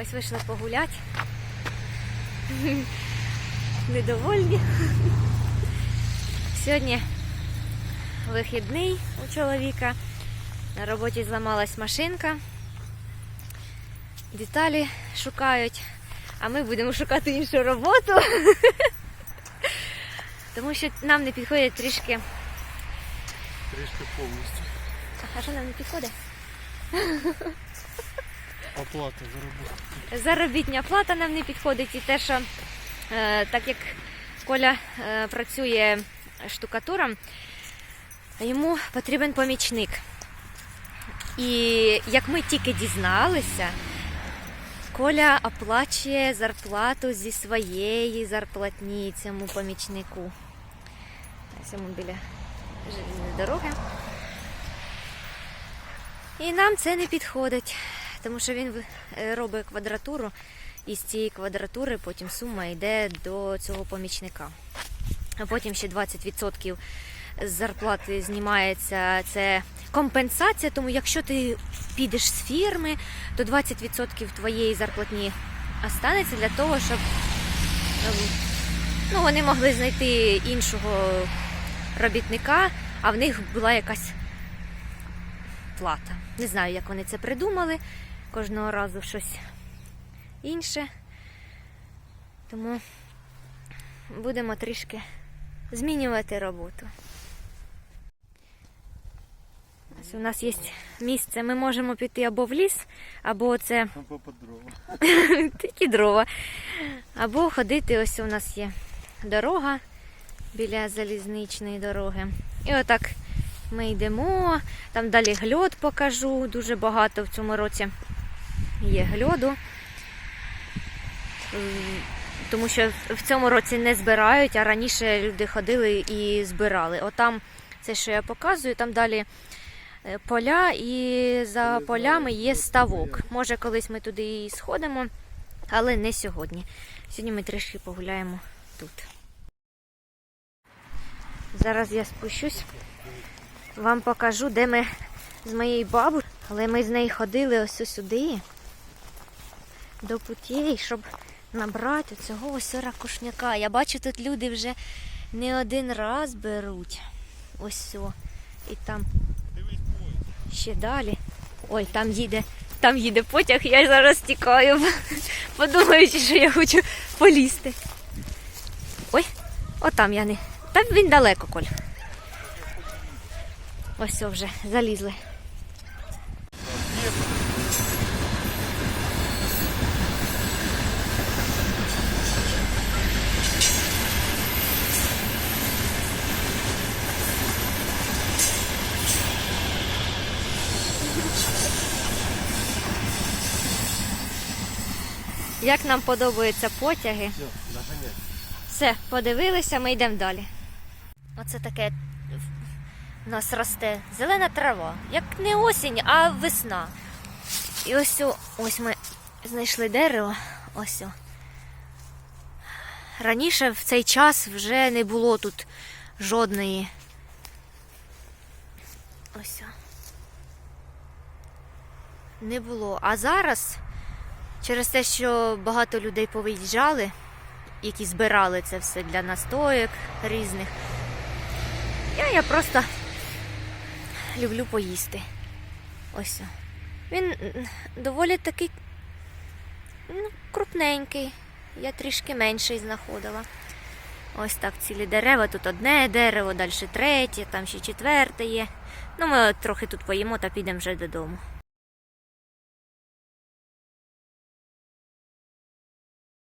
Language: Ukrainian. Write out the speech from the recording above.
Ось вийшли погуляти. Недовольні. Сьогодні вихідний у чоловіка. На роботі зламалась машинка. Деталі шукають, а ми будемо шукати іншу роботу. Тому що нам не підходять трішки. Трішки повністю. А що нам не підходить? Оплата за роботу. Заробітня плата нам не підходить і те, що е, так як Коля е, працює штукатуром, йому потрібен помічник. І як ми тільки дізналися, Коля оплачує зарплату зі своєї зарплатні цьому помічнику. Ось йому біля дороги. І нам це не підходить, тому що він е, робить квадратуру, і з цієї квадратури потім сума йде до цього помічника. А потім ще 20% з зарплати знімається це компенсація, тому якщо ти підеш з фірми, то 20% твоєї зарплатні останеться для того, щоб ну, вони могли знайти іншого робітника, а в них була якась плата. Не знаю, як вони це придумали. Кожного разу щось інше. Тому будемо трішки змінювати роботу. Ось у нас є місце, ми можемо піти або в ліс, або це Або по дрова. такі дрова. Або ходити, ось у нас є дорога біля залізничної дороги. І отак ми йдемо, там далі гльод покажу. Дуже багато в цьому році є гльоду. Тому що в цьому році не збирають, а раніше люди ходили і збирали. Отам це, що я показую, там далі е, поля, і за полями є ставок. Може, колись ми туди і сходимо, але не сьогодні. Сьогодні ми трішки погуляємо тут. Зараз я спущусь, вам покажу, де ми з моєю бабусею, але ми з нею ходили ось сюди, до путей, щоб набрати цього ось ракушняка. Я бачу, тут люди вже не один раз беруть. Ось о. І там ще далі. Ой, там їде, там їде потяг, я зараз тікаю, подумаючи, що я хочу полізти. Ой, отам я не. Та він далеко, Коль. Ось все вже залізли. Як нам подобаються потяги. Все, подивилися, ми йдемо далі. Оце таке в нас росте зелена трава. Як не осінь, а весна. І ось ось ми знайшли дерево. Ось. о. Раніше в цей час вже не було тут жодної. Ось. Не було. А зараз, через те, що багато людей повиїжджали, які збирали це все для настоїк різних. Я, я просто люблю поїсти. Ось. Він доволі такий ну, крупненький. Я трішки менший знаходила. Ось так цілі дерева. Тут одне дерево, далі третє, там ще четверте є. Ну, ми трохи тут поїмо та підемо вже додому.